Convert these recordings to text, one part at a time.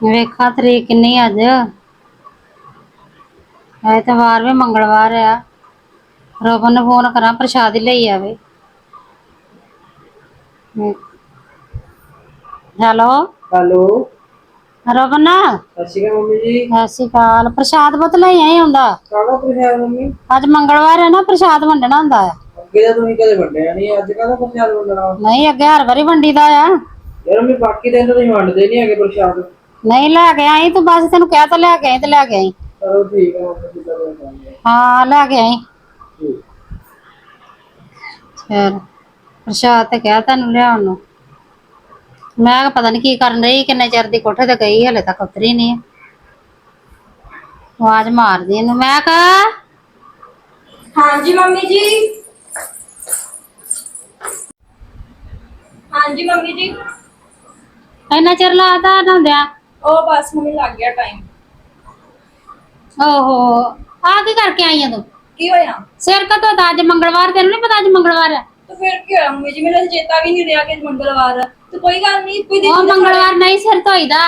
ਵੇਖਾ ਤਰੀਕ ਕਿੰਨੀ ਅੱਜ। ਐਤਵਾਰ ਵੀ ਮੰਗਲਵਾਰ ਆ। ਰੋਬਨ ਨੂੰ ਫੋਨ ਕਰਾਂ ਪ੍ਰਸ਼ਾਦ ਹੀ ਲਈ ਆਵੇ। ਹੈਲੋ। ਹੈਲੋ। ਰੋਬਨ। ਸਤਿ ਸ਼੍ਰੀ ਅਕਾਲ ਮੰਮੀ ਜੀ। ਸਤਿ ਸ਼੍ਰੀ ਅਕਾਲ। ਪ੍ਰਸ਼ਾਦ ਬਤ ਲਈ ਆਈ ਹੁੰਦਾ। ਕਾਹਦਾ ਪੁੱਛਿਆ ਮੰਮੀ? ਅੱਜ ਮੰਗਲਵਾਰ ਹੈ ਨਾ ਪ੍ਰਸ਼ਾਦ ਵੰਡਣਾ ਹੁੰਦਾ ਆ। ਅੱਗੇ ਤਾਂ ਤੁਸੀਂ ਕਦੇ ਵੰਡਿਆ ਨਹੀਂ ਅੱਜ ਕਾਹਦਾ ਪ੍ਰਸ਼ਾਦ ਵੰਡਣਾ? ਨਹੀਂ ਅੱਗੇ ਹਰ ਵਾਰੀ ਵੰਡੀਦਾ ਆ। ਯਾਰ ਮੈਂ ਬਾਕੀ ਦਿਨ ਤਾਂ ਤੁਸੀਂ ਵੰਡਦੇ ਨਹੀਂ ਹੈਗੇ ਪ੍ਰਸ਼ਾਦ। ਨਹੀਂ ਲੈ ਕੇ ਆਈ ਤੂੰ ਬਸ ਤੈਨੂੰ ਕਹਿ ਤਾਂ ਲੈ ਕੇ ਆਈ ਤੇ ਲੈ ਕੇ ਆਈ। ਚਲੋ ਠੀਕ ਹੈ ਹਾਂ ਲੈ ਕੇ ਆਈ। ਠੀਕ। ਫਿਰ ਪ੍ਰਸ਼ਾਦ ਤੇ ਕਿਹਾ ਤੈਨੂੰ ਲਿਆਉਣ ਨੂੰ। ਮੈਂ ਕਿਹਾ ਪਤਾ ਨਹੀਂ ਕੀ ਕਰਨ ਰਹੀ ਕਿੰਨੇ ਚਿਰ ਦੀ ਕੋਠੇ ਤੇ ਗਈ ਹਲੇ ਤੱਕ ਉਤਰੀ ਨਹੀਂ ਆਵਾਜ਼ ਮਾਰਦੀ ਇਹਨੂੰ ਮੈਂ ਕਹਾ? ਹਾਂਜੀ ਮੰਮੀ ਜੀ। ਹਾਂਜੀ ਮੰਮੀ ਜੀ। ਇੰਨਾ ਚਿਰ ਲਾਤਾ ਨੰਦਿਆ ਉਹ ਬਸ ਮੰਮੀ ਲੱਗ ਗਿਆ ਟਾਈਮ ਓਹੋ ਆ ਕੀ ਕਰਕੇ ਆਈ ਆ ਤੂੰ? ਕੀ ਹੋਇਆ? ਸਿਰ ਕਦੋਂ ਤਾਂ ਅੱਜ ਮੰਗਲਵਾਰ ਤੈਨੂੰ ਨਹੀਂ ਪਤਾ ਅੱਜ ਮੰਗਲਵਾਰ ਆ? ਤੇ ਫਿਰ ਕੀ ਹੋਇਆ? ਮੰਮੀ ਜੀ ਮੈਨੂੰ ਤਾਂ ਚੇਤਾ ਵੀ ਨਹੀਂ ਰਿਹਾ ਕਿ ਅੱਜ ਮੰਗਲਵਾਰ ਆ। ਤੇ ਕੋਈ ਗੱਲ ਨਹੀਂ ਕੋਈ ਦਿਨ ਉਹ ਮੰਗਲਵਾਰ ਨਹੀਂ ਸਿਰ ਧੋਈਦਾ।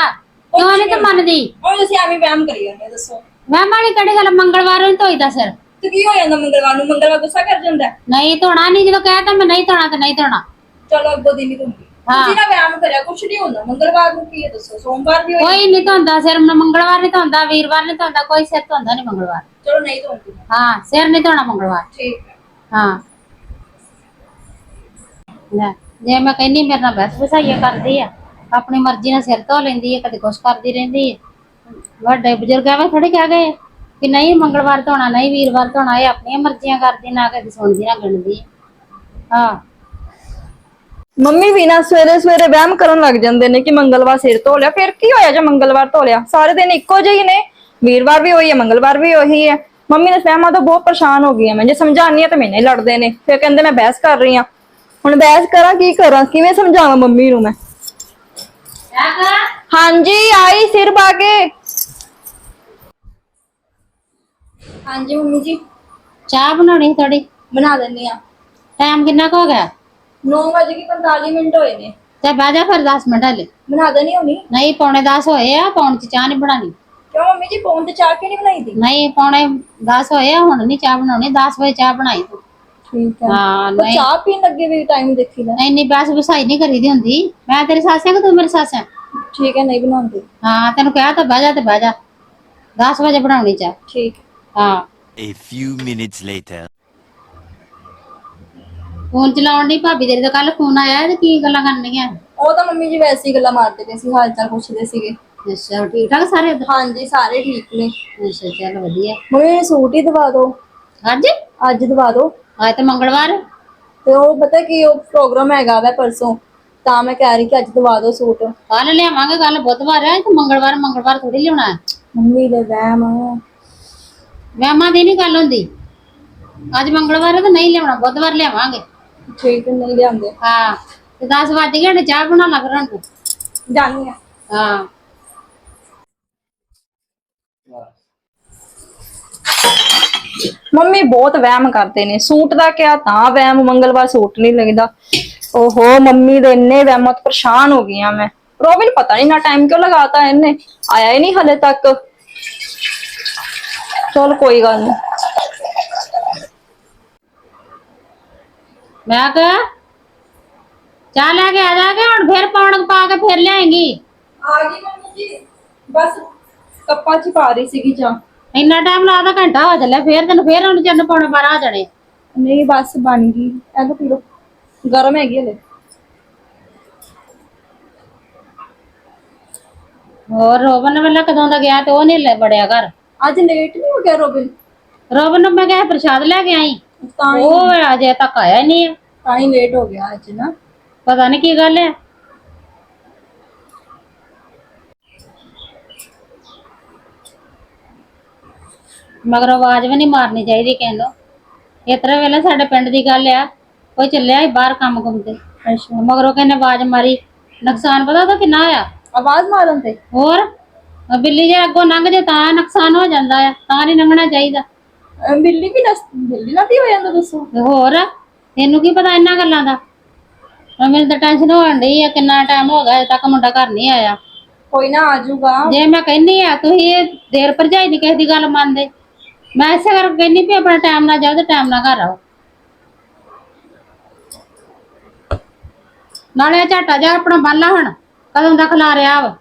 ਕਿਉਂ ਨਹੀਂ ਤੂੰ ਮੰਨਦੀ? ਉਹ ਤੁਸੀਂ ਐਵੇਂ ਵਹਿਮ ਕਰੀ ਜਾਂਦੇ ਹੋ, ਦੱਸੋ। ਮੈਂ ਮਾੜੀ ਕਿਹੜੀ ਗੱਲ ਮੰਗਲਵਾਰ ਨੂੰ ਧੋਈਦਾ ਸਿਰ। ਤੇ ਕੀ ਹੋ ਜਾਂਦਾ ਮੰਗਲਵਾਰ ਨੂੰ? ਮੰਗਲਵਾਰ ਗੁੱਸਾ ਕਰ ਜਾਂਦਾ? ਹੈ? ਨਹੀਂ ਧੋਣਾ ਨਹੀਂ ਜਦੋਂ ਕਹਿਤਾ ਮੈਂ ਨਹੀਂ ਧੋਣਾ ਤੇ ਨਹੀਂ ਧੋਣਾ। ਚਲੋ ਅੱਗੋਂ ਦਿਨ ਹੀ ਧੁੰਦੀ। ਹਾਂ। ਤੁਸੀਂ ਨਾ ਵਹਿਮ ਕਰਿਆ ਕੁਛ ਨਹੀਂ ਹੁੰਦਾ। ਮੰਗਲਵਾਰ ਨੂੰ ਕੀ ਹੈ ਦੱਸੋ? ਸੋਮਵਾਰ ਵੀ ਹੋਈ? ਕੋਈ ਨਹੀਂ ਧੋਂਦਾ ਸਿਰ ਮ- ਮੰਗਲਵਾਰ ਨਹੀਂ ਧੋਂਦਾ ਵੀਰਵਾਰ ਨਹੀਂ ਧੋਂਦਾ ਕੋਈ ਸਿਰ ਧੋਂਦਾ ਨਹੀਂ ਮੰਗਲਵਾਰ। ਚਲੋ ਨਹੀਂ ਧੁੰਦੀ। ਹਾਂ ਸਿਰ ਨਹੀਂ ਧੋਣਾ ਮੰਗਲਵਾਰ। ਠੀਕ ਹੈ। ਹਾਂ। ਲੈ ਜੇ ਮੈਂ ਕਹਿੰਨੀ ਮੇਰੇ ਨਾਲ ਬਸ ਵਸਾਈਆ ਕਰਦੀ ਆ। ਆਪਣੀ ਮਰਜ਼ੀ ਨਾਲ ਸਿਰ ਧੋ ਲੈਂਦੀ ਹੈ ਕਦੇ ਕੁਛ ਕਰਦੀ ਰਹਿੰਦੀ ਵੱਡੇ ਬਜ਼ੁਰਗ ਐਵੇਂ ਥੋੜੀ ਕਹਿ ਗਏ ਕਿ ਨਹੀਂ ਮੰਗਲਵਾਰ ਧੋਣਾ ਨਹੀਂ ਵੀਰਵਾਰ ਧੋਣਾ ਇਹ ਆਪਣੀਆਂ ਮਰਜ਼ੀਆਂ ਕਰਦੀ ਨਾ ਕਦੇ ਸੁਣਦੀ ਨਾ ਗਿਣਦੀ। ਹਾਂ। ਮੰਮੀ ਵੀ ਨਾ ਸਵੇਰੇ ਸਵੇਰੇ ਵਹਿਮ ਕਰਨ ਲੱਗ ਜਾਂਦੇ ਨੇ ਕਿ ਮੰਗਲਵਾਰ ਸਿਰ ਧੋ ਲਿਆ, ਫਿਰ ਕੀ ਹੋਇਆ ਜੇ ਮੰਗਲਵਾਰ ਧੋ ਲਿਆ? ਸਾਰੇ ਦਿਨ ਇੱਕੋ ਜਿਹੇ ਹੀ ਨੇ। ਵੀਰਵਾਰ ਵੀ ਉਹੀ ਹੈ, ਮੰਗਲਵਾਰ ਵੀ ਉਹੀ ਹੈ। ਮੰਮੀ ਨੇ ਵਹਿਮਾਂ ਤੋਂ ਬਹੁਤ ਪਰੇਸ਼ਾਨ ਹੋ ਗਈ ਹਾਂ ਮੈਂ, ਜੇ ਸਮਝਾਉਣੀ ਆ ਤਾਂ ਮੈਨੇ ਲੜਦੇ ਨੇ। ਫਿਰ ਕਹਿੰਦੇ ਮੈਂ ਬਹਿਸ ਕਰ ਰਹੀ ਹਾਂ। ਹੁਣ ਬਹਿਸ ਕਰਾਂ, ਕੀ ਕਰਾਂ? ਕਿਵੇਂ ਸਮਝਾਵਾਂ ਮੰਮੀ ਨੂੰ ਮੈਂ? ਹਾਂਜੀ, ਆਈ ਸਿਰ ਪਾ ਕੇ। ਹਾਂਜੀ ਮੰਮੀ ਜੀ, ਚਾਹ ਬਣਾਉਣੀ ਥੋੜੀ ਬਣਾ ਦਿੰਨੀ ਆ ਟਾਈਮ ਕਿੰਨਾ ਕੁ ਹੋ ਗਿਆ? 9 ਵਜੇ ਕੀ 45 ਮਿੰਟ ਹੋਏ ਨੇ। ਤੇ ਬਹਿ ਜਾ ਫਿਰ 10 ਮਿੰਟ ਹਲੇ। ਬਣਾ ਦੇਣੀ ਹੋਣੀ? ਨਹੀਂ ਪੌਣੇ 10 ਹੋਏ ਆ ਪੌਣ ਚ ਚਾਹ ਨਹੀਂ ਬਣਾਣੀ ਕਿਉਂ ਮੰਮੀ ਜੀ ਫੋਨ ਤੇ ਚਾਹ ਕਿਉਂ ਨਹੀਂ ਬਣਾਈ ਦੀ? ਨਹੀਂ ਪੌਣੇ 10 ਹੋਏ ਆ ਹੁਣ ਨਹੀਂ ਚਾਹ ਬਣਾਉਣੀ 10 ਵਜੇ ਚਾਹ ਬਣਾਈ। ਤੂੰ ਠੀਕ ਹਾਂ। ਪਰ ਨਹੀਂ। ਚਾਹ ਪੀਣ ਲੱਗੇ ਵੀ ਟਾਈਮ ਦੇਖੀ ਦਾ ਇੰਨੀ ਬਸ ਵਸਾਈ ਨਹੀਂ ਕਰੀਦੀ ਹੁੰਦੀ। ਮੈਂ ਤੇਰੀ ਸੱਸ ਆ ਕਿ ਤੂੰ ਮੇਰੀ ਸੱਸ ਆ? ਠੀਕ ਹੈ ਨਹੀਂ ਬਣਾਉਂਦੇ। ਹਾਂ ਤੈਨੂੰ ਕਿਹਾ ਤਾਂ ਬਹਿ ਜਾ ਤੇ ਬਹਿ ਜਾ। 10 ਵਜੇ ਬਣਾਉਣੀ ਚਾਹ। ਠੀਕ। ਹਾਂ। A few minutes later. Phone ਚਲਾਉਣ ਦੀ ਭਾਬੀ ਤੇਰੀ ਦਾ ਕੱਲ ਫੋਨ ਆਇਆ ਤੇ ਕੀ ਗੱਲਾਂ ਕਰਨੀਆਂ ਉਹ ਤਾਂ ਮੰਮੀ ਜੀ ਵੈਸੇ ਹੀ ਗੱਲਾਂ ਮਾਰਦੇ ਪਏ ਸੀ ਹਾਲ ਚਾਲ ਪੁੱਛਦੇ ਸੀਗੇ। ਅੱਛਾ ਠੀਕ ਠਾਕ ਸਾਰੇ? ਉੱਧਰ? ਹਾਂਜੀ ਸਾਰੇ ਠੀਕ ਨੇ। ਅੱਛਾ ਚੱਲ ਵਧੀਆ। ਮੰਮੀ ਸੂਟ ਹੀ ਦਵਾ ਦਿਓ। ਅੱਜ? ਅੱਜ ਦਵਾ ਦਿਓ। ਅੱਜ ਤਾਂ ਮੰਗਲਵਾਰ। ਤੇ ਉਹ ਪਤਾ ਕੀ ਉਹ ਪ੍ਰੋਗਰਾਮ ਹੈਗਾ ਵਾ ਪਰਸੋਂ ਤਾਂ ਮੈਂ ਕਹਿ ਰਹੀ ਕਿ ਅੱਜ ਦਵਾ ਦਿਓ ਸੂਟ। ਕੱਲ ਲਿਆਵਾਂਗੇ ਕੱਲ ਬੁੱਧਵਾਰ ਹੈ ਤੇ ਮੰਗਲਵਾਰ ਮੰਗਲਵਾਰ ਥੋੜੀ ਲਿਆਉਣਾ ਹੈ। ਮੰਮੀ ਦੇ ਵਹਿਮ। ਵਹਿਮਾਂ ਦੀ ਨਹੀਂ ਗੱਲ ਹੁੰਦੀ। ਅੱਜ ਮੰਗਲਵਾਰ ਹੈ ਤਾਂ ਨਹੀਂ ਲਿਆਉਣਾ ਬੁੱਧਵਾਰ ਲਿਆਵਾਂਗੇ। ਠੀਕ ਨਹੀਂ ਲਿਆਂਦੇ ਹਾਂ ਤੇ 10 ਵੱਜ ਗਏ ਨੇ ਚਾਹ ਬਣਾ ਲਾ ਫਿਰ ਹੁਣ ਤੂੰ। ਜਾਣੀ ਆ ਹਾਂ। ਮੰਮੀ ਬਹੁਤ ਵਹਿਮ ਕਰਦੇ ਨੇ ਸੂਟ ਦਾ ਕਿਹਾ ਤਾਂ ਵਹਿਮ ਮੰਗਲਵਾਰ ਸੂਟ ਨਹੀਂ ਲੱਗਦਾ। ਓਹੋ ਮੰਮੀ ਦੇ ਇੰਨੇ ਵਹਿਮਾਂ ਤੋਂ ਪਰੇਸ਼ਾਨ ਹੋ ਗਈਆਂ ਮੈਂ। ਰੋਬਿਨ ਪਤਾ ਨਹੀਂ ਨਾ ਟਾਈਮ ਕਿਉਂ ਲਗਾਤਾ ਇਹਨੇ? ਆਇਆ ਹੀ ਨਹੀਂ ਹਲੇ ਤੱਕ। ਚਲ ਕੋਈ ਗੱਲ ਨਹੀਂ ਮੈਂ ਕਹ ਚਾਹ ਲੈ ਕੇ ਆ ਜਾਗੇ ਹੁਣ ਫਿਰ ਪੌਣਕ ਪਾ ਕੇ ਫਿਰ ਲਿਆਏਂਗੀ ਆ ਗਈ ਮੰਮੀ ਜੀ ਬਸ ਕੱਪਾਂ ਚ ਪਾ ਰਹੀ ਸੀਗੀ ਚਾਹ ਇੰਨਾ ਟਾਈਮ ਲਾਦਾ ਘੰਟਾ ਹੋ ਚੱਲਿਆ ਫਿਰ ਤੈਨੂੰ ਫਿਰ ਹੁਣ ਚੰਨ ਪੌਣੇ ਬਾਰਾਂ ਆ ਜਾਣੇ ਨਹੀਂ ਬਸ ਬਣ ਗਈ ਇਹ ਲਓ ਪੀ ਲਓ ਗਰਮ ਹੈਗੀ ਹਲੇ ਹੋਰ ਰੋਬਨ ਵੇਲੇ ਕਦੋਂ ਦਾ ਗਿਆ ਤੇ ਉਹ ਨਹੀਂ ਲੈ ਬੜਿਆ ਘਰ ਅੱਜ ਲੇਟ ਨਹੀਂ ਹੋ ਗਿਆ ਰੋਬਿਨ ਰੋਬਨ ਨੂੰ ਮੈਂ ਕਿਹਾ ਪ੍ਰਸ਼ਾਦ ਲੈ ਕੇ ਆਈ ਤਾਂ ਹੀ ਉਹ ਅਜੇ ਤੱਕ ਆਇਆ ਹੀ ਨਹੀਂ ਹੈ। ਤਾਂ ਹੀ ਲੇਟ ਹੋ ਗਿਆ ਅੱਜ ਨਾ। ਪਤਾ ਨਹੀਂ ਕੀ ਗੱਲ ਹੈ ਮਗਰ ਆਵਾਜ਼ ਵੀ ਨਹੀਂ ਮਾਰਨੀ ਚਾਹੀਦੀ ਕਹਿੰਦੋ ਇਸ ਤਰ੍ਹਾਂ ਵੇਲੇ ਸਾਡੇ ਪਿੰਡ ਦੀ ਗੱਲ ਆ ਕੋਈ ਚੱਲਿਆ ਸੀ ਬਾਹਰ ਕੰਮ ਕੁੰਮ ਤੇ। ਅੱਛਾ। ਮਗਰੋਂ ਕਹਿੰਨੇ ਆਵਾਜ਼ ਮਾਰੀ। ਨੁਕਸਾਨ ਪਤਾ ਉਹਦਾ ਕਿੰਨਾ ਆ? ਆਵਾਜ਼ ਮਾਰਨ ਤੇ? ਹੋਰ? ਬਿੱਲੀ ਜੇ ਅੱਗੋਂ ਲੰਘ ਜੇ ਤਾਂ ਨੁਕਸਾਨ ਹੋ ਜਾਂਦਾ ਆ ਤਾਂ ਨਹੀਂ ਲੰਘਣਾ ਚਾਹੀਦਾ। ਅਹ ਬਿੱਲੀ ਵੀ ਨਸ ਬਿੱਲੀ ਨਾਲ ਕੀ ਹੋ ਜਾਂਦਾ ਦੱਸੋ। ਤੇ ਹੋਰ? ਤੈਨੂੰ ਕੀ ਪਤਾ ਇਹਨਾਂ ਗੱਲਾਂ ਦਾ? ਮੈਨੂੰ ਤਾਂ ਟੈਨਸ਼ਨ ਹੋਣ ਡਈ ਆ ਕਿੰਨਾ ਟਾਈਮ ਹੋ ਗਿਆ ਅਜੇ ਤੱਕ ਮੁੰਡਾ ਘਰ ਨਹੀਂ ਆਇਆ। ਕੋਈ ਨਾ ਆ ਜਾਊਗਾ। ਜੇ ਮੈਂ ਕਹਿੰਨੀ ਆ ਤੁਸੀਂ ਇਹ ਦੇਰ ਭਰਜਾਈ ਦੀ ਕਿਸੇ ਦੀ ਗੱਲ ਮੰਨਦੇ। ਮੈਂ ਇਸੇ ਕਰਕੇ ਕਹਿੰਨੀ ਵੀ ਆਪਣਾ ਟਾਈਮ ਨਾਲ ਜਾਓ ਤੇ ਟਾਈਮ ਨਾਲ ਘਰ ਆਓ। ਨਾਲੇ ਝਾਟਾ ਜਾ ਆਪਣਾ ਬੰਨ ਲਾ ਹੁਣ ਕਦੋਂ ਦਾ ਖਲਾ ਰਿਹਾ ਵਾ।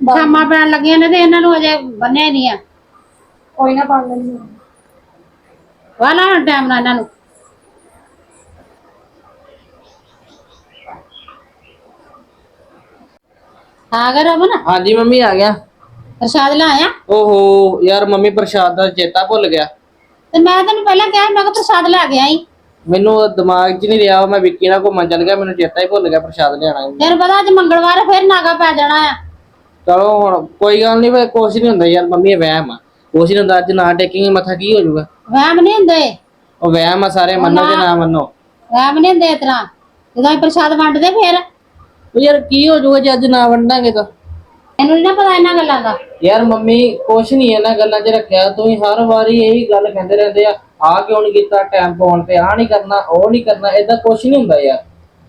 ਸ਼ਾਮਾਂ ਪੈਣ ਲੱਗੀਆਂ ਨੇ ਤੇ ਇਹਨਾਂ ਨੂੰ ਅਜੇ ਬੰਨਿਆ ਹੀ ਨਹੀਂ ਆ। ਕੋਈ ਨਾ ਪਾ ਲੈਂਦੀ ਵਾਲਾ ਹੁਣ ਟਾਈਮ ਨਾਲ ਇਹਨਾਂ ਨੂੰ। ਆ ਗਿਆ ਰਮਨ ਹਾਂਜੀ ਮੰਮੀ ਆ ਗਿਆ। ਪ੍ਰਸ਼ਾਦ ਲਾਇਆ ਓਹੋ ਯਾਰ ਮੰਮੀ ਪ੍ਰਸ਼ਾਦ ਦਾ ਚੇਤਾ ਭੁੱਲ ਗਿਆ। ਤੇ ਮੈਂ ਤੈਨੂੰ ਪਹਿਲਾਂ ਕਿਹਾ ਸੀ, ਮੈਂ ਕਿਹਾ ਪ੍ਰਸ਼ਾਦ ਲੈ ਕੇ ਆਈ। ਮੈਨੂੰ ਉਹ ਦਿਮਾਗ 'ਚ ਨਹੀਂ ਰਿਹਾ ਮੈਂ ਵਿੱਕੀ ਨਾਲ ਘੁੰਮਣ ਚੱਲ ਗਿਆ ਮੈਨੂੰ ਚੇਤਾ ਹੀ ਭੁੱਲ ਗਿਆ ਪ੍ਰਸ਼ਾਦ ਲਿਆਣਾ ਹੈ। ਤੈਨੂੰ ਪਤਾ ਅੱਜ ਮੰਗਲਵਾਰ ਆ, ਫਿਰ ਨਾਗਾ ਪੈ ਜਾਣਾ ਆ। ਚਲੋ ਹੁਣ ਕੋਈ ਗੱਲ ਨਹੀਂ ਫੇ ਕੁਛ ਨਹੀਂ ਹੁੰਦਾ ਯਾਰ ਮੰਮੀ ਇਹ ਵਹਿਮ ਆ। ਕੁਛ ਨਹੀਂ ਹੁੰਦਾ ਅੱਜ ਨਾ ਟੇਕਿੰਗ ਮੱਥਾ ਕੀ ਹੋ ਜਾਊਗਾ? ਵਹਿਮ ਨਹੀਂ ਹੁੰਦੇ। ਉਹ ਵਹਿਮ ਆ ਸਾਰੇ ਮੰਨੋ ਤੇ ਨਾ। ਮੰਨੋ। ਵਹਿਮ ਨਹੀਂ ਹੁੰਦੇ ਇਸ ਤਰ੍ਹਾਂ। ਜਦੋਂ ਅਸੀਂ ਪ੍ਰਸ਼ਾਦ ਵੰਡਦੇ ਫਿਰ ਉਹ ਯਾਰ ਕੀ ਹੋ ਜਾਊਗਾ ਜੇ ਅੱਜ ਨਾ ਵੰਡਾਂਗੇ ਤਾਂ। ਇਹਨੂੰ ਨੀ ਨਾ ਪਤਾ ਇਹਨਾਂ ਗੱਲਾਂ ਦਾ। ਯਾਰ ਮੰਮੀ ਕੁਛ ਨਹੀਂ ਇਹਨਾਂ ਗੱਲਾਂ 'ਚ ਰੱਖਿਆ। ਤੁਸੀਂ ਹਰ ਵਾਰੀ ਇਹੀ ਗੱਲ ਕਹਿੰਦੇ ਰਹਿੰਦੇ ਆ ਆ ਕਿਉਂ ਨਹੀਂ ਕੀਤਾ ਟਾਈਮ ਪਾਉਣ ਤੇ ਆ ਨਹੀਂ ਕਰਨਾ ਉਹ ਨਹੀਂ ਕਰਨਾ ਏਦਾਂ ਕੁਛ ਨਹੀਂ ਹੁੰਦਾ ਯਾਰ।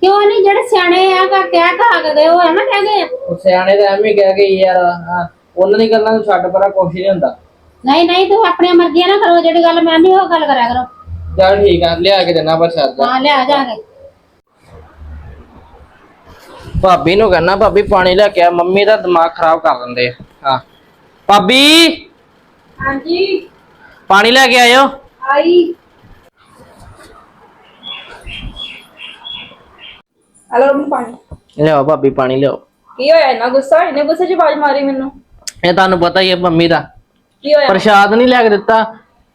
ਕਿਉਂ ਨਹੀਂ ਜਿਹੜੇ ਸਿਆਣੇ ਆ ਕਾ ਕਹਿ ਕਹਾ ਕੇ ਗਏ ਉਹ ਐਵੇਂ ਕਹਿ ਗਏ ਆ। ਉਹ ਸਿਆਣੇ ਤਾਂ ਐਵੇਂ ਕਹਿ ਗਏ ਯਾਰ ਹਾਂ, ਉਹਨਾਂ ਦੀ ਗੱਲਾਂ ਨੂੰ ਛੱਡ ਪਰਾਂ ਕੁਛ ਨਹੀਂ ਹੁੰਦਾ। ਨਹੀਂ ਨਹੀਂ ਤੂੰ ਆਪਣੀਆਂ ਮਰਜ਼ੀਆਂ ਨਾ ਕਰੋ ਜਿਹੜੀ ਗੱਲ ਮੈਂ ਨਹੀਂ ਉਹ ਗੱਲ ਕਰਿਆ ਕਰੋ। ਚੱਲ ਠੀਕ ਆ ਲਿਆ ਕੇ ਦੇਣਾ ਪ੍ਰਸ਼ਾਦ। ਦਾ ਹਾਂ ਲਿਆ ਜਾ ਕੇ। ਭਾਬੀ ਨੂੰ ਕਹਿਣਾ ਭਾਬੀ ਪਾਣੀ ਲੈ ਕੇ ਆ ਮੰਮੀ ਦਾ ਦਿਮਾਗ ਖਰਾਬ ਕਰ ਦਿੰਦੇ ਆ। ਹਾਂ। ਭਾਬੀ! ਹਾਂਜੀ। ਪਾਣੀ ਲੈ ਕੇ ਆਇਓ। ਆਈ। ਹਲੋ ਰਮਨ ਪਾਣੀ। ਲਿਆਓ ਭਾਬੀ ਪਾਣੀ ਲਿਆਓ। ਕੀ ਹੋਇਆ ਇੰਨਾ ਗੁੱਸਾ? ਇਹਨੇ ਗੁੱਸੇ 'ਚ ਆਵਾਜ਼ ਮਾਰੀ ਮੈਨੂੰ। ਇਹ ਤੁਹਾਨੂੰ ਪਤਾ ਹੀ ਹੈ ਮੰਮੀ ਦਾ। ਕੀ ਹੋਇਆ? ਪ੍ਰਸ਼ਾਦ ਨਹੀਂ ਲੈ ਕੇ ਦਿੱਤਾ।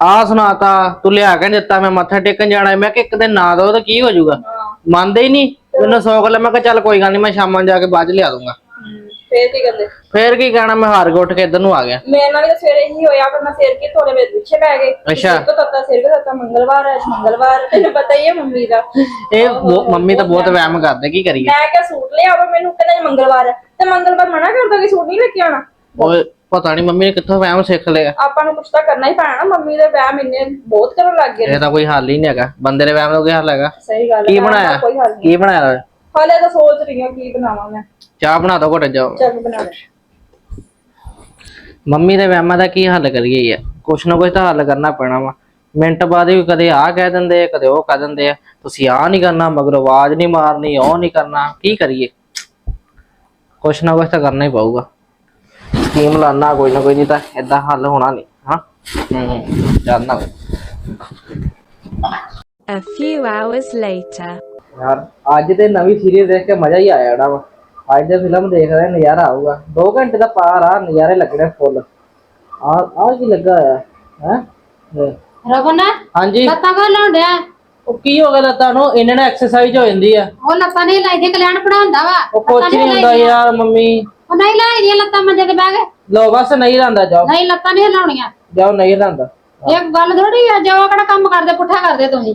ਆ ਸੁਣਾਤਾ ਤੂੰ ਲਿਆ ਕੇ ਨੀ ਦਿੱਤਾ ਮੈਂ ਮੱਥਾ ਟੇਕਣ ਜਾਣਾ ਮੈਂ ਕਿ ਇੱਕ ਦਿਨ ਨਾ ਦੋ ਤਾਂ ਕੀ ਹੋ ਜਾਊਗਾ? ਮੰਨਦੇ ਹੀ ਨਹੀਂ। ਮੈਨੂੰ ਸੌ ਗੱਲਾਂ ਮੈਂ ਕਿਹਾ ਚੱਲ ਕੋਈ ਗੱਲ ਨਹੀਂ ਮੈਂ ਸ਼ਾਮਾਂ ਨੂੰ ਜਾ ਕੇ ਬਾਅਦ ਚ ਲਿਆ ਦੂੰਗਾ। ਫੇਰ ਕੀ ਕਰਦੇ ਫੇਰ ਕੀ ਕਹਿਣਾ ਮੈਂ ਹਾਰ ਕੇ ਉੱਠ ਕੇ ਇੱਧਰ ਨੂੰ ਆ ਗਿਆ। ਮੇਰੇ ਨਾਲ ਵੀ ਤਾਂ ਸਵੇਰੇ ਹੀ ਹੋਇਆ ਪਰ ਮੈਂ ਸਿਰ ਕੀ ਥੋੜੇ ਮੇਰੇ ਪਿੱਛੇ ਪੈ ਗਏ। ਅੱਛਾ। ਕੋ ਤੱਤਾ ਸਿਰ ਕੋ ਤੱਤਾ ਮੰਗਲਵਾਰ ਹੈ ਅੱਜ ਮੰਗਲਵਾਰ ਤੈਨੂੰ ਪਤਾ ਹੀ ਹੈ ਮੰਮੀ ਦਾ। ਇਹ ਬਹੁ- ਮੰਮੀ ਤਾਂ ਬਹੁਤ ਵਹਿਮ ਕਰਦੇ ਕੀ ਕਰੀਏ? ਮੈਂ ਕਿਹਾ ਸੂਟ ਲਿਆ ਵਾ ਮੈਨੂੰ ਕਹਿੰਦਾ ਜੀ ਮੰਗਲਵਾਰ ਹੈ। ਤੇ ਮੰਗਲਵਾਰ ਮਨਾ ਕਰਦਾ ਕਿ ਸੂਟ ਨਹੀਂ ਲੈ ਕੇ ਆਉਣਾ? ਉਹ ਪਤਾ ਨਹੀਂ ਮੰਮੀ ਨੇ ਕਿੱਥੋਂ ਵਹਿਮ ਸਿੱਖ ਲਿਆ। ਆਪਾਂ ਨੂੰ ਕੁਛ ਤਾਂ ਕਰਨਾ ਹੀ ਪੈਣਾ ਨਾ ਮੰਮੀ ਦੇ ਵਹਿਮ ਇੰਨੇ ਬਹੁਤ ਕਰਨ ਲੱਗ ਗਏ ਨੇ। ਇਹ ਤਾਂ ਕੋਈ ਹੱਲ ਹੀ ਨਹੀਂ ਹੈਗਾ। ਬੰਦੇ ਦੇ ਵਹਿਮ ਦਾ ਕੋਈ ਹੱਲ ਹੈਗਾ। ਸਹੀ ਗੱਲ ਕੀ ਹੈ ਵਹਿਮ ਦਾ ਬਣਾਇਆ? ਕੋਈ ਹੱਲ ਨਹੀਂ ਕੀ ਬਣਾਇਆ? ਹਾਲੇ ਤਾਂ ਸੋਚ ਰਹੀ ਹਾਂ ਕੀ ਬਣਾਵਾਂ ਮੈਂ। ਚਾਹ ਬਣਾ ਦੋ ਘੁੱਟ ਜਾਓ। ਚੱਲ ਬਣਾ ਲੈ। ਮੰਮੀ ਦੇ ਵਹਿਮਾਂ ਦਾ ਕੀ ਹੱਲ ਕਰੀਏ ਯਾਰ? ਕੁਛ ਨਾ ਕੁਛ ਤਾਂ ਹੱਲ ਕਰਨਾ ਪੈਣਾ ਵਾ। ਮਿੰਟ ਬਾਅਦ ਹੀ ਕਦੇ ਆਹ ਕਹਿ ਦਿੰਦੇ ਆ ਕਦੇ ਉਹ ਕਹਿ ਦਿੰਦੇ ਆ। ਤੁਸੀਂ ਆਹ ਨਹੀਂ ਕਰਨਾ ਮਗਰ ਆਵਾਜ਼ ਨਹੀਂ ਮਾਰਨੀ ਉਹ ਨਹੀਂ ਕਰਨਾ। ਕੀ ਕਰੀਏ? ਕੁਛ ਨਾ ਕੁਛ ਤਾਂ ਕਰਨਾ ਹੀ ਪਊਗਾ। ਸਕੀਮ ਲਾਣਾ ਕੋਈ ਨਾ ਕੋਈ ਨਹੀਂ ਤਾਂ ਏਦਾਂ ਹੱਲ ਹੋਣਾ ਨਹੀਂ ਹਾਂ। ਹੂੰ ਜਾਨਣਾ A few hours later. ਯਾਰ ਅੱਜ ਤੇ ਨਵੀਂ ਸੀਰੀਜ਼ ਦੇਖ ਕੇ ਮਜ਼ਾ ਹੀ ਆਇਆ ਜਿਹੜਾ ਵਾ। ਅੱਜ ਦੇ ਫਿਲਮ ਦੇਖਦੇ ਨਜ਼ਾਰਾ ਆਊਗਾ। 2 ਘੰਟੇ ਦਾ ਪਾਰ ਆ ਨਜ਼ਾਰੇ ਲੱਗਣੇ ਫੁੱਲ ਆ ਆ ਕੀ ਲੱਗਾ ਹੋਇਆ ਹੈ? ਰਗਨ ਹਾਂਜੀ। ਲੱਤਾਂ ਕੋ ਲਾਉਂਦਿਆ ਉਹ ਕੀ ਹੋ ਗਿਆ ਲੱਤਾਂ ਨੂੰ? ਇਹਨਾਂ ਨਾਲ ਐਕਸਰਸਾਈਜ਼ ਹੋ ਜਾਂਦੀ ਆ। ਉਹ ਲੱਤਾਂ ਨਹੀਂ ਲਾਈਦੇ ਕਲਿਆਣ ਪੜਾਉਂਦਾ ਵਾ। ਉਹ ਕੁਛ ਨਹੀਂ ਹੁੰਦਾ ਯਾਰ ਮੰਮੀ। ਉਹ ਨਹੀਂ ਲਾਈਦੀਆਂ ਲੱਤਾਂ ਮੰਜੇ ਤੇ ਬਹਿ ਲੋ ਬਸ ਨਹੀਂ ਰਹਿੰਦਾ ਜਾਓ। ਨਹੀਂ ਲੱਤਾਂ ਨਹੀਂ ਲਾਉਣੀਆਂ ਜਾਓ ਨਹੀਂ ਰਹਿੰਦਾ ਇਹ ਗੱਲ ਥੋੜੀ ਆ ਜੋ ਕਿਹੜਾ ਕੰਮ ਕਰਦੇ ਪੁੱਠਾ ਕਰਦੇ ਤੁਸੀਂ।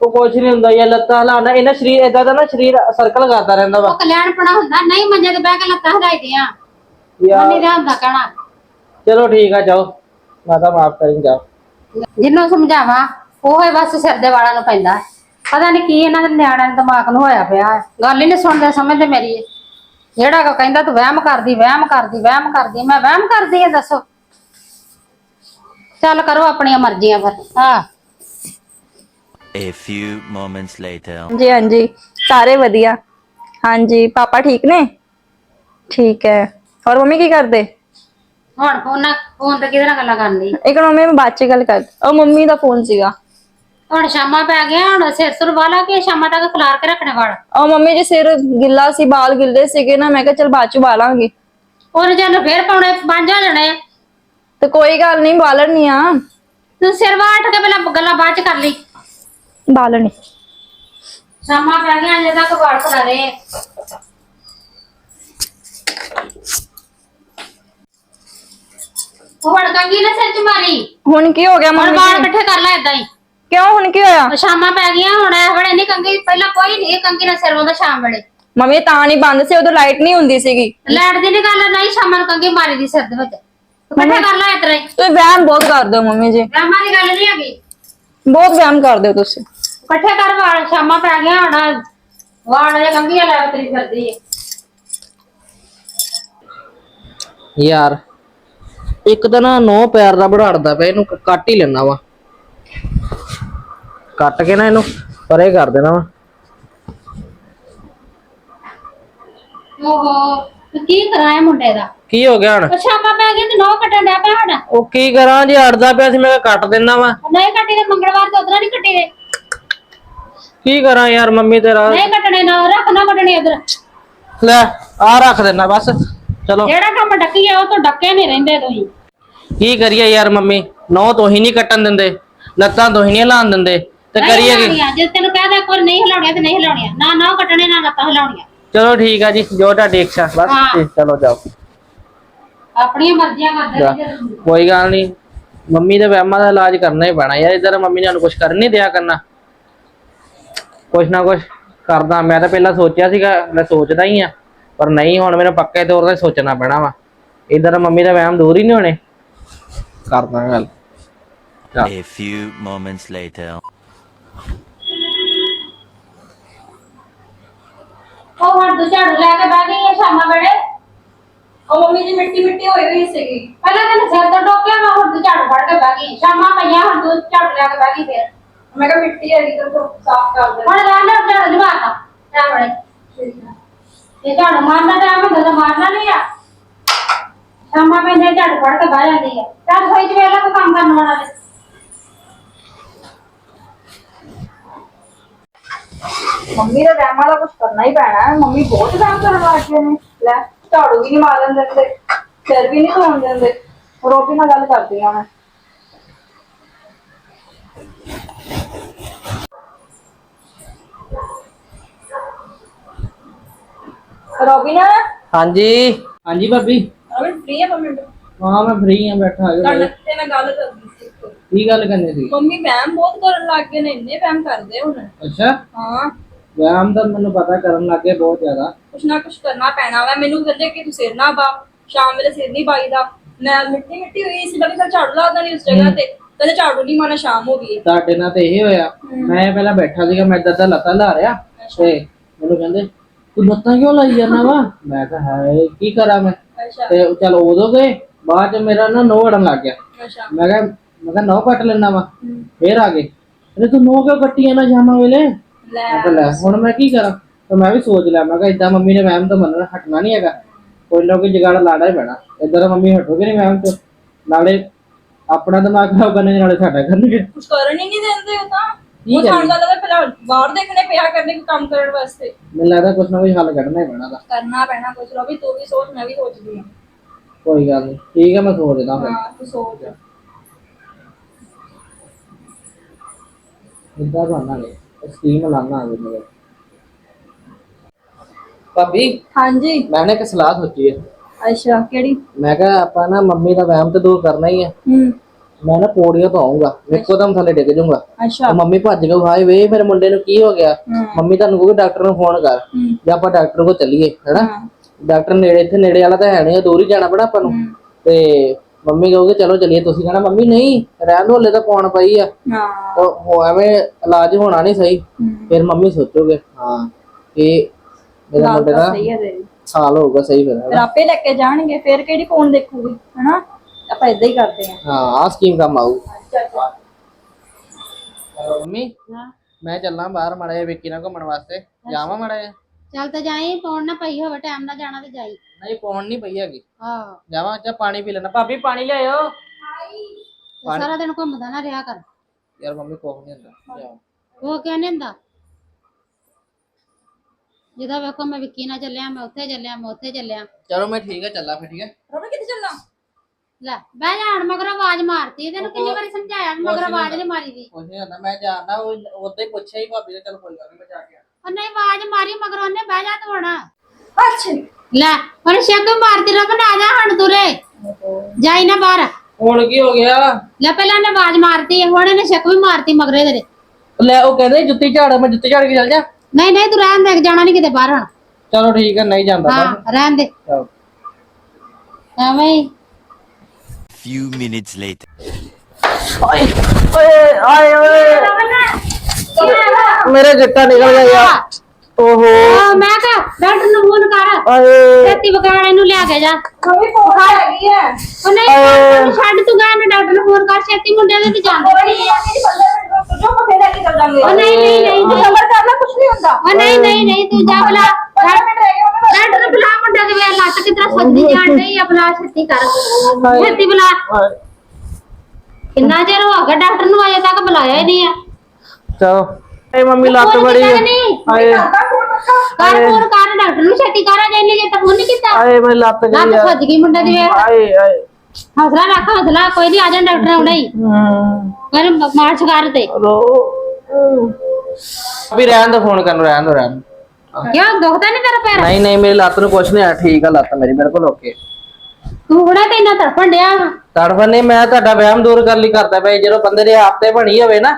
ਉਹ ਕੁਛ ਨਹੀਂ ਹੁੰਦਾ ਯਾਰ ਲੱਤਾਂ ਹਿਲਾਉਣਾ ਇਹਨਾਂ ਸਰੀਰ ਏਦਾਂ ਦਾ ਨਾ ਸਰੀਰ ਸਰਕਲ ਕਰਦਾ ਰਹਿੰਦਾ ਵਾ। ਉਹ ਕਲਿਆਣ ਪੜਾ ਹੁੰਦਾ ਨਹੀਂ ਮੰਜੇ ਤੇ ਬਹਿ ਕੇ ਲੱਤਾਂ ਹਿਲਾਈਦੀਆਂ ਯਾਰ। ਨਹੀਂ ਰਹਿੰਦਾ ਕਹਿਣਾ। ਚਲੋ ਠੀਕ ਆ ਜਾਓ। ਮੈਂ ਤਾਂ ਮਾਫ ਕਰੀ ਜਾਓ। ਜਿਹਨੂੰ ਸਮਝਾਵਾਂ ਉਹ ਹੀ ਬਸ ਸਿਰ ਦੇ ਵਾਲਾਂ ਨੂੰ ਪੈਂਦਾ। ਪਤਾ ਨਹੀਂ ਕੀ ਇਹਨਾਂ ਦੇ ਨਿਆਣਿਆਂ ਦੇ ਦਿਮਾਗ ਨੂੰ ਹੋਇਆ ਪਿਆ। ਹੈ। ਗੱਲ ਹੀ ਨਹੀਂ ਸੁਣਦੇ ਸਮਝਦੇ ਮੇਰੀ ਇਹ। ਜਿਹੜਾ ਕੋ ਕਹਿੰਦਾ ਤੂੰ ਵਹਿਮ ਕਰਦੀ ਵਹਿਮ ਕਰਦੀ ਵਹਿਮ ਕਰਦੀ ਮੈਂ ਵਹਿਮ ਕਰਦੀ ਆ ਦੱਸੋ। ਚੱਲ ਕਰੋ ਆਪਣੀਆਂ ਮਰਜ਼ੀਆਂ ਫਿਰ ਹਾਂ। A few moments later. ਜੀ ਹਾਂਜੀ ਸਾਰੇ ਵਧੀਆ। ਹਾਂਜੀ ਪਾਪਾ ਠੀਕ ਨੇ? ਠੀਕ ਹੈ ਔਰ ਮੰਮੀ ਕੀ ਕਰਦੇ? ਹੁਣ ਫੋਨ ਨਾਲ ਫੋਨ ਤੇ ਕਿਹਦੇ ਨਾਲ ਗੱਲਾਂ ਕਰਨੀ ਇੱਕ ਮੰਮੀ ਮੈਂ ਬਾਅਦ ਚ ਗੱਲ ਕਰ ਉਹ ਮੰਮੀ ਦਾ ਫੋਨ ਸੀਗਾ। ਹੁਣ ਸ਼ਾਮਾਂ ਪੈ ਗਿਆ ਹੁਣ ਸਿਰ ਸੁਰ ਵਾਲਾ ਕੇ ਸ਼ਾਮਾਂ ਤੱਕ ਖਲਾਰ ਕੇ ਰੱਖਣੇ ਵਾਲ। ਉਹ ਮੰਮੀ ਜੀ ਸਿਰ ਗਿੱਲਾ ਸੀ ਬਾਲ ਗਿੱਲੇ ਸੀਗੇ ਨਾ ਮੈਂ ਕਿਹਾ ਚਲ ਬਾਅਦ ਚ ਬਾਲਾਂਗੇ ਉਹਨੇ ਜਨ ਫੇਰ ਪਾਉਣੇ ਪੰਜ ਹੋ ਜਾਣੇ। ਆ। ਤੇ ਕੋਈ ਗੱਲ ਨਹੀਂ ਬਾਲਣੀ ਆ। ਤੂੰ ਸਿਰ ਵਾਟ ਕੇ ਪਹਿਲਾਂ ਗੱਲਾਂ ਬਾਅਦ ਚ ਕਰ ਲਈ। ਬਾਲਣੀ ਸ਼ਾਮਾਂ ਪੈ ਗਈਆਂ ਅਜੇ ਤੱਕ ਵਾਲ ਆ। ਉਹ ਕੰਗੀ ਨਾ ਸਿਰ ਚ ਮਾਰੀ। ਹੁਣ ਕੀ ਹੋ ਗਿਆ ਹੁਣ ਮੰਮੀ ਵਾਲ ਜੀ? ਇਕੱਠੇ ਕਰ ਲੈ ਏਦਾਂ ਹੀ। ਕਿਉਂ ਹੁਣ ਕੀ ਹੋਇਆ? ਉਹ ਸ਼ਾਮਾਂ ਪੈ ਗਈਆਂ ਹੁਣ ਇਹ ਵੇਲੇ ਨਹੀਂ ਕੰਗੀ ਪਹਿਲਾਂ ਕੋਈ ਨਹੀਂ ਕੰਗੀ ਨਾਲ ਸਿਰ ਵਾਉਂਦਾ ਸ਼ਾਮ ਵੇਲੇ। ਮੰਮੀ ਤਾਂ ਨਹੀਂ ਬੰਦ ਸੀ ਉਦੋਂ ਲਾਈਟ ਨਹੀਂ ਹੁੰਦੀ ਸੀਗੀ। ਲੈਟ ਦੀ ਨਹੀਂ ਗੱਲ ਨਹੀਂ ਸ਼ਾਮਾਂ ਨੂੰ ਕੰਗੀ ਮਾਰੀ ਦੀ ਸਿਰ ਦੇ ਵਿੱਚ। ਇਕੱਠੇ ਕਰ ਲੈ ਇਤਰੇ ਤੁਸੀਂ ਵਹਿਮ ਬਹੁਤ ਕਰਦੇ ਹੋ ਮੰਮੀ ਜੀ। ਰਾਮਾ ਦੀ ਗੱਲ ਨਹੀਂ ਹੈਗੀ। ਬਹੁਤ ਵਹਿਮ ਕਰਦੇ ਹੋ ਤੁਸੀਂ। ਇਕੱਠੇ ਕਰ ਵਾਲ ਸ਼ਾਮਾਂ ਪੈ ਗਈਆਂ ਹੁਣ ਵਾਲ ਜੇ ਕੰਗੀ ਲੈ ਉਤਰੀ ਫਿਰਦੀ ਹੈ ਯਾਰ ਇੱਕ ਤਾਂ ਨਾ ਨੋ ਪੈਰ ਦਾ ਬੜਾੜਦਾ ਪਿਆ ਇਹਨੂੰ ਕ- ਕੱਟ ਹੀ ਲੈਣਾ ਵਾ। ਕੱਟ ਕੇ ਨਾ ਇਹਨੂੰ ਪਰੇ ਕਰ ਦੇਣਾ ਵਾ। ਓਹੋ ਤੇ ਕੀ ਕਰਾਇਆ ਮੁੰਡੇ ਦਾ? ਕੀ ਹੋ ਗਿਆ ਹੁਣ? ਸ਼ਾਮਾਂ ਪੈ ਗਈ ਤੇ ਨੌ ਕੱਟਣ ਡਿਆ ਪਿਆ ਸਾਡਾ। ਉਹ ਕੀ ਕਰਾਂ ਜੇ ਅੜਦਾ ਪਿਆ ਸੀ ਮੈਂ ਕਿਹਾ ਕੱਟ ਦਿੰਦਾ ਵਾ। ਨਹੀਂ ਕੱਟੀ ਦੇ ਮੰਗਲਵਾਰ ਤੋਂ ਉਧਰ ਨਹੀਂ ਕੱਟੀ ਦੇ ਕੀ ਕਰਾਂ ਯਾਰ ਮੰਮੀ ਤੇਰਾ। ਨਹੀਂ ਕੱਟਣੇ ਨਾ ਰੱਖ ਨਾ ਕੱਟਣੇ ਉਧਰ। ਲੈ ਆ ਰੱਖ ਦੇਣਾ ਬਸ। ਚਲੋ। ਜਿਹੜਾ ਕੰਮ ਡੱਕੀ ਆ ਉਹ ਤੋਂ ਡੱਕੇ ਨਹੀਂ ਰਹਿੰਦੇ ਤੁਸੀਂ। ਕੀ ਕਰੀਏ ਯਾਰ ਮੰਮੀ? ਨੌ ਤੋਂ ਹੀ ਨਹੀਂ ਕੱਟਣ ਦਿੰਦੇ ਲੱਤਾਂ ਤੋਂ ਹੀ ਨਹੀਂ ਹਿਲਾਉਣ ਦਿੰਦੇ। ਤੇ ਕਰੀਏ ਕੀ ਜੇ ਤੈਨੂੰ ਕਹਦਾ ਕੋਈ ਨਹੀਂ ਹਿਲਾਉਣੀਆਂ ਤੇ ਨਹੀਂ ਹਿਲਾਉਣੀਆਂ ਨਾ ਨਾ ਕੱਟਣੇ ਨਾ ਲੱਤਾਂ ਹਿਲਾਉਣੀਆਂ ਚਲੋ ਠੀਕ ਆ ਜੀ ਜੋ ਤੁਹਾਡੀ ਇੱਛਾ ਬਸ ਹਾਂ। ਚਲੋ ਜਾਓ ਆਪਣੀਆਂ ਮਰਜ਼ੀਆਂ ਕਰਦੇ ਜਾ। ਕੋਈ ਗੱਲ ਨਹੀਂ ਮੰਮੀ ਦੇ ਵਹਿਮਾਂ ਦਾ ਇਲਾਜ ਕਰਨਾ ਹੀ ਪੈਣਾ ਯਾਰ ਇਧਰ ਮੰਮੀ ਨੇ ਸਾਨੂੰ ਕੁਝ ਕਰਨ ਨਹੀਂ ਦਿਆ ਕਰਨਾ ਕੁਛ ਨਾ ਕੁਛ ਕਰਦਾ ਮੈਂ ਤਾਂ ਪਹਿਲਾਂ ਸੋਚਿਆ ਸੀਗਾ ਮੈਂ ਸੋਚਦਾ ਹੀ ਆ ਪਰ ਨਹੀਂ ਹੁਣ ਮੈਨੂੰ ਪੱਕੇ ਤੌਰ ਤੇ ਸੋਚਣਾ ਪੈਣਾ ਵਾ ਇਧਰ ਮੰਮੀ ਦਾ ਵਹਿਮ ਦੂਰ ਹੀ ਨਹੀਂ ਹੋਣੇ ਕਰਦਾ ਗੱਲ। A few moments later. ਉਹ ਹੱਥ ਤੋਂ ਝਾੜੂ ਲੈ ਕੇ ਬਹਿ ਗਈ ਹੈ ਸ਼ਾਮਾਂ ਵੇਲੇ। ਉਹ ਮੰਮੀ ਜੀ ਮਿੱਟੀ ਮਿੱਟੀ ਹੋਈ ਹੋਈ ਸੀਗੀ। ਪਹਿਲਾਂ ਤੈਨੂੰ ਸਿਰ ਤੋਂ ਟੋਕਿਆ ਮੈਂ ਹੁਣ ਤੂੰ ਝਾੜੂ ਫੜ ਕੇ ਬਹਿ ਗਈ। ਸ਼ਾਮਾਂ ਪਈਆਂ ਹੁਣ ਤੂੰ ਝਾੜੂ ਲੈ ਕੇ ਬਹਿ ਗਈ ਫਿਰ। ਮੈਂ ਕਿਹਾ ਮਿੱਟੀ ਹੈਗੀ ਤਾਂ ਧੁੱਪ ਸਾਫ਼ ਕਰ ਦੇ। ਹੁਣ ਲੈ ਲੈ ਝਾੜੂ ਜਵਾਤਾ ਟਾਈਮ ਵੇਲੇ ਇਹ ਝਾੜੂ ਮਾਰਨਾ ਟਾਈਮ ਹੁੰਦਾ ਤਾਂ ਮਾਰਨਾ ਨਹੀਂ ਆ। ਸ਼ਾਮਾਂ ਪੈਂਦੇ ਝਾੜੂ ਫੜ ਕੇ ਬਹਿ ਜਾਂਦੀ ਆ। ਚੱਲ ਸੋਈ ਚ ਵੇਲਾ ਕੋਈ ਕੰਮ ਕਰਨ ਵਾਲਾ ਤੇ। ਮੰਮੀ ਦਾ ਵਹਿਮਾਂ ਦਾ ਕੁਝ ਕਰਨਾ ਹੀ ਪੈਣਾ ਹੈ। ਮੰਮੀ ਬਹੁਤ ਵਹਿਮ ਕਰਨ ਲੱਗ ਗਏ ਨੇ। ਲੈ ਝਾੜੂ ਵੀ ਨਹੀਂ ਮਾਰਨ ਦਿੰਦੇ ਸਿਰ ਵੀ ਨਹੀਂ ਧੋਣ ਦਿੰਦੇ। ਰੋਬੀ ਨਾਲ ਗੱਲ ਕਰਦੀ ਆ ਮੈਂ। ਰੋਬੀ ਨਾ ਹਾਂਜੀ। ਹਾਂਜੀ ਭਾਬੀ। ਅਰੇ ਫ੍ਰੀ ਹੈ ਮੰਮੀ ਹਾਂ ਮੈਂ ਫ੍ਰੀ ਆ ਬੈਠਾ। ਆ ਤੁਹਾਡੇ ਮੈਂ ਗੱਲ ਇੱਕ। ਕੀ ਗੱਲ ਕਰਨੀ ਸੀ? ਮੰਮੀ ਵਹਿਮ ਬਹੁਤ ਕਰਨ ਲੱਗ ਗਏ ਨੇ ਇੰਨੇ ਵਹਿਮ ਕਰਦੇ ਹੁਣ। ਅੱਛਾ। ਹਾਂ। ਵਹਿਮ ਤਾਂ ਮੈਨੂੰ ਪਤਾ ਕਰਨ ਲੱਗੇ ਬਹੁਤ ਜ਼ਿਆਦਾ। ਕੁਛ ਨਾ ਕੁਛ ਕਰਨਾ ਪੈਣਾ ਵਾ। ਮੈਨੂੰ ਕਹਿੰਦੇ ਕਿ ਤੂੰ ਸਿਰ ਨਾ ਬਾ ਸ਼ਾਮ ਵੇਲੇ ਸਿਰ ਨਹੀਂ ਬਾਈਦਾ ਮੈਂ ਮਿੱਟੀ ਮਿੱਟੀ ਹੋਈ ਸੀ। ਕਿਹਾ ਚੱਲ ਝਾੜੂ ਲਾ ਦਾਂ ਉਸ ਜਗ੍ਹਾ ਤੇ। ਕਹਿੰਦੇ ਝਾੜੂ ਨਹੀਂ ਮਾਣਾ ਸ਼ਾਮ ਹੋ ਗਈ। ਤੁਹਾਡੇ ਨਾਲ ਤੇ ਇਹ ਹੋਇਆ। ਮੈਂ ਪਹਿਲਾਂ ਬੈਠਾ ਸੀਗਾ ਮੈਂ ਇੱਦਾਂ ਦਾ ਲੱਤਾਂ ਲਾ ਰਿਹਾ ਤੇ ਮੈਨੂੰ ਕਹਿੰਦੇ ਤੂੰ ਲੱਤਾਂ ਕਿਉਂ ਲਾਈ ਜਾਂਦਾ ਵਾ? ਮੈਂ ਕਿਹਾ ਹਾਏ ਕੀ ਕਰਾਂ ਮੈਂ? ਤੇ ਚਲ ਉਦੋਂ ਗਏ। ਬਾਅਦ ਚ ਮੇਰਾ ਨਾ ਨੋ ਵੜਨ ਲੱਗ ਗਿਆ। ਮੈਂ ਕਿਹਾ ਮੈਂ ਕਿਹਾ ਨੋ ਕੱਟ ਲੈਣਾ ਵਾ ਫੇਰ ਆ ਗਏ। ਕਹਿੰਦੇ ਤੂੰ ਨੋ ਕਿਉਂ ਕੱਟੀ ਜਾਂਦਾ ਸ਼ਾਮਾਂ ਵੇਲੇ? ਲੈ। ਮੈਂ ਕਿਹਾ ਲੈ ਹੁਣ ਮੈਂ ਕੀ ਕਰਾਂ? ਤੇ ਮੈਂ ਵੀ ਸੋਚ ਲਿਆ ਮੈਂ ਕਿਹਾ ਇਦਾਂ ਮੰਮੀ ਨੇ ਵਹਿਮ ਤੋਂ ਮੰਨਣਾ ਹਟਣਾ ਨਹੀਂ ਹੈਗਾ। ਕੋਈ ਨਾ ਕੋਈ ਜਗਾੜ ਲਾਣਾ ਹੀ ਪੈਣਾ। ਇਦਾਂ ਮੰਮੀ ਹਟੋਗੇ ਨਹੀਂ ਵਹਿਮ ਤੋਂ। ਨਾਲੇ ਆਪਣਾ ਦਿਮਾਗ ਖਰਾਬ ਕਰਨੇ ਨਾਲੇ ਸਾਡਾ ਕਰਨਗੇ। ਕੁਛ ਕਰਨ ਹੀ ਨਹੀਂ ਦਿੰਦੇ ਉਹ ਤਾਂ। ਕੀ ਉਹ ਸਾਨੂੰ ਤਾਂ ਲੱਗਦਾ ਪਹਿਲਾਂ ਬਾਹਰ ਦੇਖਣੇ ਪਿਆ ਕਰਨੇ ਕੋਈ ਕੰਮ ਕਰਨ ਵਾਸਤੇ। ਮੈਨੂੰ ਲੱਗਦਾ ਕੁਛ ਨਾ ਹੱਲ ਕੱਢਣਾ ਹੀ ਪੈਣਾ ਦਾ ਕਰਨਾ ਪੈਣਾ ਕੁਛ ਰੋਬੀ ਤੂੰ ਵੀ ਸੋਚ ਮੈਂ ਵੀ ਸੋਚਦੀ ਹਾਂ। ਕੋਈ ਗੱਲ ਨਹੀਂ ਠੀਕ ਹੈ ਮੈਂ ਸੋਚਦਾ ਫਿਰ। ਹਾਂ ਤੂੰ ਸੋਚ। ਇਦਾਂ ਬਣਾਂਗੇ ਸਕੀਮ ਲਾਣਾ ਆ ਮੇਰੇ। ਭਾਬੀ ਹਾਂਜੀ। ਮੈਂ ਨਾ ਇੱਕ ਸਲਾਹ ਸੋਚੀ ਹੈ। ਅੱਛਾ ਕਿਹੜੀ? ਮੈਂ ਕਿਹਾ ਆਪਾਂ ਨਾ ਮੰਮੀ ਦਾ ਵਹਿਮ ਤੇ ਦੂਰ ਕਰਨਾ ਹੀ ਹੈ। ਹੂੰ। ਮੈਂ ਨਾ ਪੌੜੀਆਂ ਤੋਂ ਆਉਂਗਾ ਇੱਕੋ ਦਮ ਥੱਲੇ ਡਿੱਗ ਜਾਊਂਗਾ। ਅੱਛਾ। ਮੰਮੀ ਭੱਜ ਗਏ ਹਾਏ ਵੇ ਮੇਰੇ ਮੁੰਡੇ ਨੂੰ ਕੀ ਹੋ ਗਿਆ। ਮੰਮੀ ਤੁਹਾਨੂੰ ਕਹੂਗੀ ਡਾਕਟਰ ਨੂੰ ਫੋਨ ਕਰ ਜਾਂ ਆਪਾਂ ਡਾਕਟਰ ਕੋਲ ਚੱਲੀਏ ਹੈਨਾ? ਡਾਕਟਰ ਨੇੜੇ ਇੱਥੇ ਨੇੜੇ ਵਾਲਾ ਤਾਂ ਹੈ ਨਹੀਂ ਦੂਰ ਹੀ ਜਾਣਾ ਪੈਣਾ ਆਪਾਂ ਨੂੰ। ਤੇ ਮੰਮੀ ਕਹੋਗੇ ਚਲੋ ਚੱਲੀਏ ਤੁਸੀਂ ਕਹਣਾ ਮੰਮੀ ਨਹੀਂ ਰਹਿਣ ਦੋ ਹਲੇ ਤਾਂ ਕੌਣ ਪਈ ਆ। ਹਾਂ। ਤਾਂ ਉਹ ਐਵੇਂ ਇਲਾਜ ਹੋਣਾ ਨਹੀਂ ਸਹੀ। ਫਿਰ ਮੰਮੀ ਸੋਚੋਗੇ ਹਾਂ ਇਹ ਮੇਰੇ ਮੁੰਡੇ ਦਾ ਸਹੀ ਹੈ ਤੇਰੀ। ਹਾਲ ਹੋਊਗਾ ਸਹੀ ਫਿਰ ਫਿਰ ਆਪੇ ਲੈ ਕੇ ਜਾਣਗੇ ਫਿਰ ਕਿਹੜੀ ਕੌਣ ਦੇਖੂਗੀ ਹਨਾ? ਆਪਾਂ ਇਦਾਂ ਹੀ ਕਰਦੇ ਹਾਂ ਹਾਂ ਆਹ ਸਕੀਮ ਕੰਮ ਆਊ। ਮੰਮੀ ਹਾਂ। ਮੈਂ ਚੱਲਾਂ ਬਾਹਰ ਮਾੜਾ ਜਿਹਾ ਵਿੱਕੀ ਨਾਲ ਘੁੰਮਣ ਵਾਸਤੇ। ਜਾਵਾਂ ਮਾੜਾ ਜਿਹਾ? ਚੱਲ ਤਾਂ ਜਾਈ ਪੌਣ ਨਾ ਪਈ ਹੋਵੇ ਟਾਈਮ ਨਾਲ ਜਾਣਾ ਤੇ ਜਾਈ। ਨਹੀਂ ਪੌਣ ਨਹੀਂ ਪਈ ਹੈਗੀ। ਆਹੋ ਜਾਵਾਂ ਚਾ ਪਾਣੀ ਪੀ ਲੈਣਾ ਭਾਬੀ ਪਾਣੀ ਲਿਆਇਓ। ਤੇ ਸਾਰਾ ਦਿਨ ਘੁੰਮਦਾ ਨਾ ਰਿਹਾ ਕਰ। ਯਾਰ ਮੰਮੀ ਕੋਹ ਨਹੀਂ ਹੁੰਦਾ। ਲਿਆਓ। ਉਹ ਕਹਿੰਦੇ ਹੁੰਦਾ? ਜਿਹਦਾ ਵੇਖੋ ਮੈਂ ਵਿੱਕੀ ਨਾਲ ਚੱਲਿਆ ਮੈਂ ਉੱਥੇ ਚੱਲਿਆ ਮੈਂ ਉੱਥੇ ਚੱਲਿਆ। ਚਲੋ ਮੈਂ ਠੀਕ ਹੈ ਚੱਲਾਂ ਫਿਰ ਠੀਕ ਹੈ ਰੋਬੀ ਕਿੱਥੇ ਚੱਲਣਾ? ਲੈ ਬਹਿ ਜਾ ਹੁਣ ਮਗਰ ਆਵਾਜ਼ ਮਾਰਤੀ। ਤੈਨੂੰ ਕਿੰਨੀ ਵਾਰੀ ਸਮਝਾਇਆ ਮਗਰ ਆਵਾਜ਼ ਨਹੀਂ ਮਾਰੀ ਦੀ। ਕੁਛ ਨਹੀਂ ਹੁੰਦਾ। ਮੈਂ ਜਾਣਦਾ ਉਹ ਉਦਾਂ ਹੀ ਪੁੱਛਿਆ ਹੀ ਭਾਬੀ ਨੇ। ਚਲ ਕੋਈ ਗੱਲ ਨਹੀਂ ਮੈਂ ਜਾ ਕੇ ਆਣਾ ਉਹ ਨਹੀਂ ਆਵਾਜ਼ ਮਾਰੀ ਮਗਰ ਉਹਨੇ ਬਹਿ ਜਾ ਤੂੰ ਹੁਣ। ਅੱਛਾ ਲੈ ਹੁਣ ਸ਼ੱਕ ਮਾਰਤੀ ਰਬਨ ਆ ਜਾ ਹੁਣ ਤੁਰੇ। ਜਾਈ ਨਾ ਬਾਹਰ। ਹੁਣ ਕੀ ਹੋ ਗਿਆ? ਲੈ ਪਹਿਲਾਂ ਉਹਨੇ ਆਵਾਜ਼ ਮਾਰਤੀ ਹੁਣ ਇਹਨੇ ਸ਼ੱਕ ਵੀ ਮਾਰਤੀ ਮਗਰੇ ਤੇਰੇ ਲੈ ਉਹ ਕਹਿੰਦੇ ਜੁੱਤੀ ਝਾੜ ਮੈਂ ਜੁੱਤੀ ਝਾੜ ਕੇ ਚੱਲ ਜਾ। ਨਹੀਂ ਨਹੀਂ ਤੂੰ ਰਹਿਣ ਦੇ ਜਾਣਾ ਨਹੀਂ ਕਿਤੇ ਬਾਹਰ ਹੁਣ। ਚਲੋ ਠੀਕ ਹੈ ਨਹੀਂ ਜਾਂਦਾ ਹਾਂ ਰਹਿਣ ਦੇ। ਚਲੋ। ਐਵੇਂ ਹੀ। Few minutes later. ਓਏ ਆਏ ਓਏ। ਮੇਰੇ ਗਿੱਟਾ ਨਿਕਲ ਗਿਆ ਯਾਰ। ਓਹੋ। ਉਹ ਮੈਂ ਕਹਾ ਡਾਕਟਰ ਨੂੰ ਫੋਨ ਕਰ। ਆਏ। ਛਾਤੀ ਇਹਨੂੰ ਲਿਆ ਕੇ ਜਾ। ਮੰਮੀ ਫੋਨ ਹੈਗੀ ਹੈ ਉਹ ਨਹੀਂ ਡਾਕਟਰ ਛੱਡ ਤੂੰ ਗਾ ਮੈਂ ਡਾਕਟਰ ਨੂੰ ਫੋਨ ਕਰ ਛੇਤੀ ਮੁੰਡਿਆਂ ਦੇ ਤੇ ਜਾਂਦੇ ਨਹੀਂ ਆ ਜੋ ਪਫੇ ਲੈ ਕੇ ਚੱਲ ਉਹ ਨਹੀਂ ਨਹੀਂ ਨਹੀਂ ਤੂੰ ਨਹੀਂ। ਸਬਰ ਕਰ ਲੈ ਕੁਝ ਨਹੀਂ ਹੁੰਦਾ। ਉਹ ਨਹੀਂ ਨਹੀਂ ਨਹੀਂ ਤੂੰ ਜਾ ਬਲਾ ਡਾਕਟਰ ਨੂੰ ਬੁਲਾ ਮੁੰਡਾ ਦੇ ਵੇ ਲੱਤ ਕਿਤਰਾ ਸੱਜਦੀ ਜਾਣ ਨਹੀਂ ਆ ਬੁਲਾ ਛੇਤੀ ਕਰ। ਛੇਤੀ ਬੁਲਾ। ਕਿੰਨਾ ਚਿਰ ਹੋ ਗਿਆ ਡਾਕਟਰ ਨੂੰ ਅਜੇ ਤੱਕ ਬੁਲਾਇਆ ਹੀ ਨਹੀਂ ਆ। ਚਲੋ। ਏ ਮੰਮੀ ਲੱਤ ਬੜੀ ਨਹੀਂ। ਆਏ ਕਰ ਫੋਨ ਕਰ ਡਾਕਟਰ ਨੂੰ ਛੇਤੀ ਕਰ ਅਜੇ ਇੰਨੇ ਜੇ ਤੱਕ ਫੋਨ ਨਹੀਂ ਕੀਤਾ। ਆਏ ਮੇਰੀ ਲੱਤ ਗਈ ਲੱਤ ਆ। ਸੱਜ ਗਈ ਮੁੰਡੇ ਦੀ ਆਏ ਆਏ ਹੌਸਲਾ ਰੱਖ ਹੌਸਲਾ। ਕੋਈ ਨਹੀਂ ਆ ਜਾਣ ਡਾਕਟਰ ਆਉਣਾ ਹੀ। ਹਮ, ਕਰ ਮਾਰਚ ਕਰ ਤੇ। ਰੋ। ਵੀ ਰਹਿਣ ਦੋ ਫੋਨ ਕਰਨ ਰਹਿਣ ਦੋ ਰਹਿਣ। ਕਿਉਂ ਦੁਖਦਾ ਨਹੀਂ ਤੇਰਾ ਪੈਰ? ਨਹੀਂ ਨਹੀਂ ਮੇਰੀ ਲੱਤ ਨੂੰ ਕੁਛ ਨਹੀਂ ਆ ਠੀਕ ਆ ਲੱਤ ਮੇਰੀ ਬਿਲਕੁਲ ਓਕੇ। ਤੂੰ ਬੜਾ ਤੇ ਇੰਨਾ ਤੜਫਣ ਡਿਆ ਤੜਫਨ ਮੈਂ ਤੁਹਾਡਾ ਵਹਿਮ ਦੂਰ ਕਰਨ ਲਈ ਕਰਦਾ ਪਿਆ ਜਦੋਂ ਬੰਦੇ ਦੇ ਆਪ ਤੇ ਬਣੀ ਹੋਵੇ ਨਾ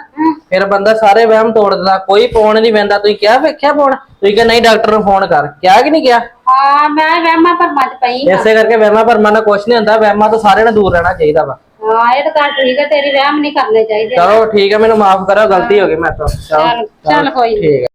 ਫਿਰ ਬੰਦਾ ਸਾਰੇ ਵਹਿਮ ਤੋੜ ਦਿੰਦਾ। ਕੋਈ ਫੋਨ ਨਹੀਂ ਪੈਂਦਾ ਤੁਸੀਂ ਕਿਹਾ ਵੇਖਿਆ ਫੋਨ? ਤੁਸੀਂ ਕਿਹਾ ਨਹੀਂ ਡਾਕਟਰ ਨੂੰ ਫੋਨ ਕਰ। ਕਿਹਾ ਕਿ ਨਹੀਂ ਕਿਹਾ? ਹਾਂ ਮੈਂ ਵਹਿਮਾਂ ਭਰਮਾਂ ਚ ਪਈ ਹਾਂ। ਇਸੇ ਕਰਕੇ ਵਹਿਮਾਂ ਭਰਮਾਂ ਨਾਲ ਕੁਛ ਨਹੀਂ ਹੁੰਦਾ। ਵਹਿਮਾਂ ਤੋਂ ਸਾਰਿਆਂ ਨੂੰ ਦੂਰ ਰਹਿਣਾ ਚਾਹੀਦਾ ਵਾ। ਹਾਂ ਇਹ ਤਾਂ ਗੱਲ ਠੀਕ ਹੈ। ਤੇਰੀ ਵਹਿਮ ਨਹੀਂ ਕਰਨੇ ਚਾਹੀਦੇ। ਚਲੋ ਠੀਕ ਹੈ। ਮੈਨੂੰ ਮਾਫ ਕਰੋ। ਗਲਤੀ ਹੋ ਗਈ ਮੇਰੇ ਤੋਂ। ਚਲੋ ਚੱਲ ਚੱਲ ਕੋਈ ਨੀ। ਠੀਕ ਹੈ।